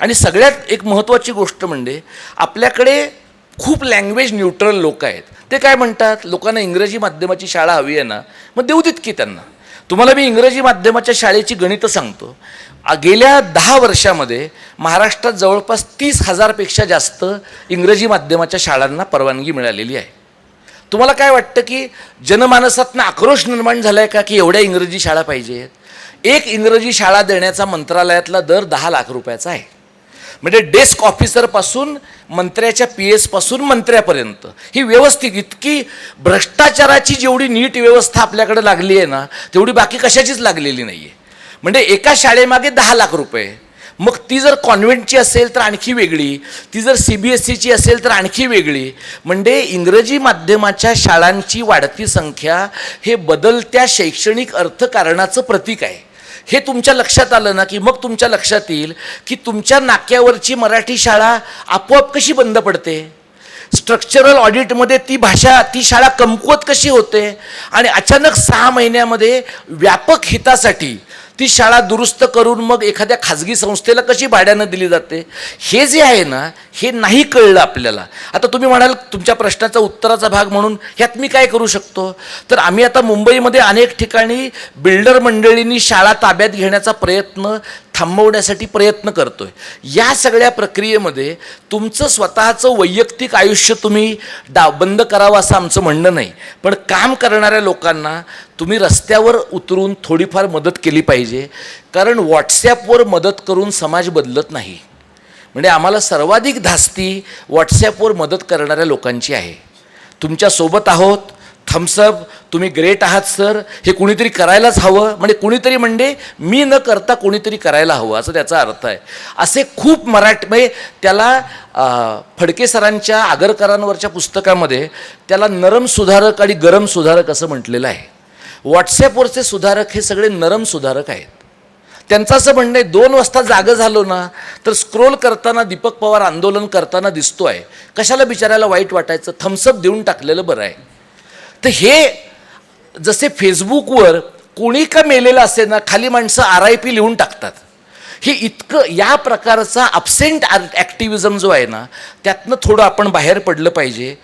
आणि सगळ्यात एक महत्त्वाची गोष्ट म्हणजे आपल्याकडे खूप लँग्वेज न्यूट्रल लोक आहेत. ते काय म्हणतात? लोकांना इंग्रजी माध्यमाची शाळा हवी आहे ना मग देऊ देत की त्यांना. तुम्हाला मी इंग्रजी माध्यमाच्या शाळेची गणितं सांगतो. गेल्या दहा वर्षामध्ये महाराष्ट्रात जवळपास तीस हजारपेक्षा जास्त इंग्रजी माध्यमाच्या शाळांना परवानगी मिळालेली आहे. तुम्हाला काय वाटतं की जनमानसातनं आक्रोश निर्माण झाला आहे का की एवढ्या इंग्रजी शाळा पाहिजेत? एक इंग्रजी शाळा देण्याचा मंत्रालयातला दर दहा लाख रुपयाचा आहे. म्हणजे डेस्क ऑफिसरपासून मंत्र्याच्या पी एसपासून मंत्र्यापर्यंत. ही व्यवस्थित इतकी भ्रष्टाचाराची जेवढी नीट व्यवस्था आपल्याकडे लागली आहे ना तेवढी बाकी कशाचीच लागलेली नाही आहे म्हणजे एका शाळेमागे दहा लाख रुपये. मग ती जर कॉन्व्हेंटची असेल तर आणखी वेगळी ती जर सी बी एस सीची असेल तर आणखी वेगळी. म्हणजे इंग्रजी माध्यमाच्या शाळांची वाढती संख्या हे बदलत्या शैक्षणिक अर्थकारणाचं प्रतीक आहे. हे तुमच्या लक्षात आलं ना की मग तुमच्या लक्षात येईल की तुमच्या नाक्यावरची मराठी शाळा आपोआप कशी बंद पडते? स्ट्रक्चरल ऑडिटमध्ये ती भाषा ती शाळा कमकुवत कशी होते? आणि अचानक सहा महिन्यामध्ये व्यापक हितासाठी ती शाळा दुरुस्त करून मग एखाद्या खाजगी संस्थेला कशी भाड्यानं दिली जाते? हे जे आहे ना हे नाही कळलं आपल्याला. आता तुम्ही म्हणाल तुमच्या प्रश्नाचा उत्तराचा भाग म्हणून ह्यात मी काय करू शकतो? तर आम्ही आता मुंबईमध्ये अनेक ठिकाणी बिल्डर मंडळींनी शाळा ताब्यात घेण्याचा प्रयत्न थांबवण्यासाठी प्रयत्न करतो आहे या सगळ्या प्रक्रियेमध्ये तुमचं स्वतःचं वैयक्तिक आयुष्य तुम्ही डा बंद करावं असं आमचं म्हणणं नाही. पण काम करणाऱ्या लोकांना तुम्ही रस्त्यावर उतरून थोडीफार मदत केली पाहिजे. कारण व्हॉट्सॲपवर मदत करून समाज बदलत नाही. म्हणजे आम्हाला सर्वाधिक धास्ती व्हॉट्सॲपवर मदत करणाऱ्या लोकांची आहे. तुमच्यासोबत आहोत. थम्सअप तुम्ही ग्रेट आहात सर हे कुणीतरी करायलाच हवं. म्हणजे कुणीतरी म्हणजे मी न करता कोणीतरी करायला हवं असं त्याचा अर्थ आहे. असे खूप मराठी म्हणजे त्याला फडके सरांच्या आगरकरांवरच्या पुस्तकामध्ये त्याला नरम सुधारक आणि गरम सुधारक असं म्हटलेलं आहे. व्हॉट्सॲपवरचे सुधारक हे सगळे नरम सुधारक आहेत. त्यांचं असं म्हणणं आहे दोन वाजता जागं झालो ना तर स्क्रोल करताना दीपक पवार आंदोलन करताना दिसतो आहे कशाला बिचारायला वाईट वाटायचं? थम्सअप देऊन टाकलेलं बरं आहे. तर हे जसे फेसबुकवर कोणी का मेलेलं असे ना खाली माणसं आर आय पी लिहून टाकतात. हे इतकं या प्रकारचा अब्सेंट ॲक्टिव्हिजम जो आहे ना त्यातनं थोडं आपण बाहेर पडलं पाहिजे.